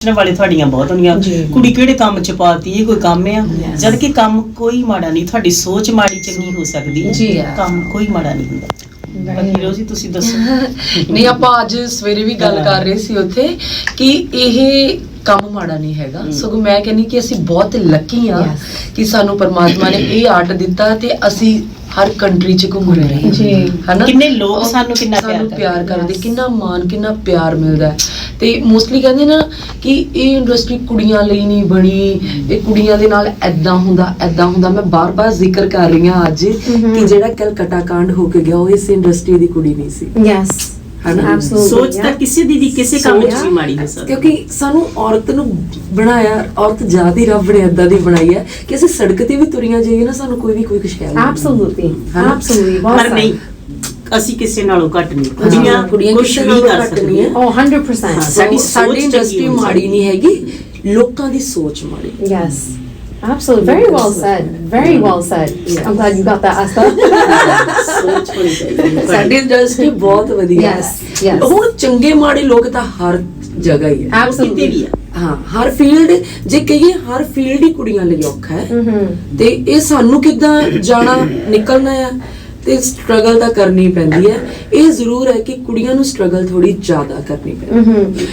ਪੁੱਛਣ ਵਾਲੇ ਤੁਹਾਡੀਆਂ ਬਹੁਤ ਹੋਣੀਆਂ। ਜੀ। ਕੁੜੀ ਕਿਹੜੇ ਕੰਮ ਚ ਪਾਤੀ ਇਹ ਕੋਈ ਕੰਮ ਆ? ਜਦ ਕਿ ਕੰਮ ਕੋਈ ਮਾੜਾ ਨਹੀਂ। ਤੁਹਾਡੀ ਸੋਚ ਮਾੜੀ ਚੰਗੀ ਹੋ ਸਕਦੀ ਹੈ ਜੀ ਆ। ਕੰਮ ਕੋਈ ਮਾੜਾ ਨਹੀਂ ਹੁੰਦਾ। ਬਾਕੀ ਰੋਜ਼ੀ ਤੁਸੀਂ ਦੱਸੋ। ਨਹੀਂ ਆਪਾਂ ਅੱਜ ਸਵੇਰੇ ਵੀ ਗੱਲ ਕਰ ਰਹੇ ਸੀ ਉੱਥੇ ਕਿ ਇਹ ਕੰਮ ਮਾੜਾ ਨਹੀਂ ਹੈਗਾ। ਸਗੋਂ ਮੈਂ ਕਹਿੰਨੀ ਕਿ ਅਸੀਂ ਬਹੁਤ ਲੱਕੀ ਆ Yes. ਕਿ ਸਾਨੂੰ ਪਰਮਾਤਮਾ ਨੇ ਇਹ ਆਰਟ ਦਿੱਤਾ ਤੇ ਅਸੀਂ ਹਰ ਕੰਟਰੀ 'ਚ ਘੁੰਮ ਰਹੇ ਹਾਂ ਜੀ। ਹਨਾ? ਕਿੰਨੇ ਲੋਕ ਸਾਨੂੰ ਕਿੰਨਾ ਪਿਆਰ ਸਾਨੂੰ ਕਰਦੇ। ਪਿਆਰ ਕਰਦੇ. ਕਿੰਨਾ ਮਾਣ ਕਿੰਨਾ ਪਿਆਰ ਮਿਲਦਾ। ਤੇ ਮੋਸਟਲੀ ਕਹਿੰਦੇ ਨਾ ਕਿ ਇਹ ਇੰਡਸਟਰੀ ਕੁੜੀਆਂ ਲਈ ਨਹੀਂ ਬਣੀ ਇਹ ਕੁੜੀਆਂ ਦੇ ਨਾਲ ਐਦਾਂ ਹੁੰਦਾ ਐਦਾਂ ਹੁੰਦਾ। ਮੈਂ ਬਾਰ-ਬਾਰ ਜ਼ਿਕਰ ਕਰ ਰਹੀ ਹਾਂ ਅੱਜ ਕਿ ਜਿਹੜਾ ਕਲਕੱਤਾ ਕਾਂਡ ਹੋ ਕੇ ਗਿਆ ਉਹ ਇਸ ਇੰਡਸਟਰੀ ਦੀ ਕੁੜੀ ਨਹੀਂ ਸੀ। ਯੈਸ ਹਨਾ? Absolutely, ਸੋਚ ਤਾਂ yeah. ਕਿਸੇ ਦੀ ਵੀ ਕਿਸੇ ਕੰਮ ਚ ਵੀ ਮਾੜੀ ਹੋ ਸਕਦੀ ਕਿਉਂਕਿ ਸਾਨੂੰ ਔਰਤ ਨੂੰ ਬਣਾਇਆ ਔਰਤ ਜਾਤ ਹੀ ਰੱਬ ਨੇ ਏਦਾਂ ਦੀ ਬਣਾਈ ਹੈ ਕਿ ਅਸੀਂ ਸੜਕ ਤੇ ਵੀ ਤੁਰੀਆਂ ਜਾਈਏ ਨਾ ਸਾਨੂੰ ਕੋਈ ਵੀ ਕੋਈ ਕੁਝ ਕਹਿ ਨਹੀਂ Absolutely. ਹਨਾ? Absolutely. Well ਪਰ said. ਨਹੀਂ ਅਸੀਂ ਕਿਸੇ ਨਾਲੋਂ ਘੱਟ ਨਹੀਂ ਹਾਂ, ਕੁੜੀਆਂ ਕੁੜੀਆਂ ਕੁਝ ਕਿਸੇ ਵੀ ਨਾਲੋਂ ਕਰ ਘੱਟ ਨਹੀਂ ਸਕਦੀਆਂ ਹੈ। Oh, 100%. ਹਾਂ, ਸਾਡੀ ਸੋਚ ਸਾਡੀ ਚੰਗੀ ਇੰਡਸਟਰੀ ਹੋਣੀ ਮਾੜੀ ਨਹੀਂ ਹੈਗੀ ਲੋਕਾਂ ਦੀ ਸੋਚ ਮਾੜੀ Yes. Absolutely. Very well said. Very well said. Yes. I'm glad you got that, Asta. ਚਾਹੀਦੀ ਹੈ ਸਾਡੀ ਇੰਡਸਟਰੀ ਬਹੁਤ ਵਧੀਆ Yes, yes. ਹੁਣ ਚੰਗੇ ਮਾੜੇ ਲੋਕ ਤਾਂ ਹਰ ਜਗ੍ਹਾ ਹੀ ਹੈ ਉਹ ਕਿਤੇ ਵੀ Absolutely. ਆ ਹਾਂ ਹਰ ਫੀਲਡ ਜੇ ਕਹੀਏ ਹਰ ਫੀਲਡ ਹੀ ਕੁੜੀਆਂ ਲਈ ਔਖਾ ਹੈ Mm-hmm. ਤੇ ਇਹ ਸਾਨੂੰ ਕਿੱਦਾਂ ਜਾਣਾ ਨਿਕਲਣਾ ਹੈ ਤੇ ਸਟਰਗਲ ਤਾਂ ਕਰਨੀ ਪੈਂਦੀ ਹੈ ਇਹ ਜ਼ਰੂਰ ਹੈ ਕਿ ਕੁੜੀਆਂ ਨੂੰ ਸਟਰਗਲ ਥੋੜੀ ਜ਼ਿਆਦਾ ਕਰਨੀ ਪੈਂਦੀ ਹੈ.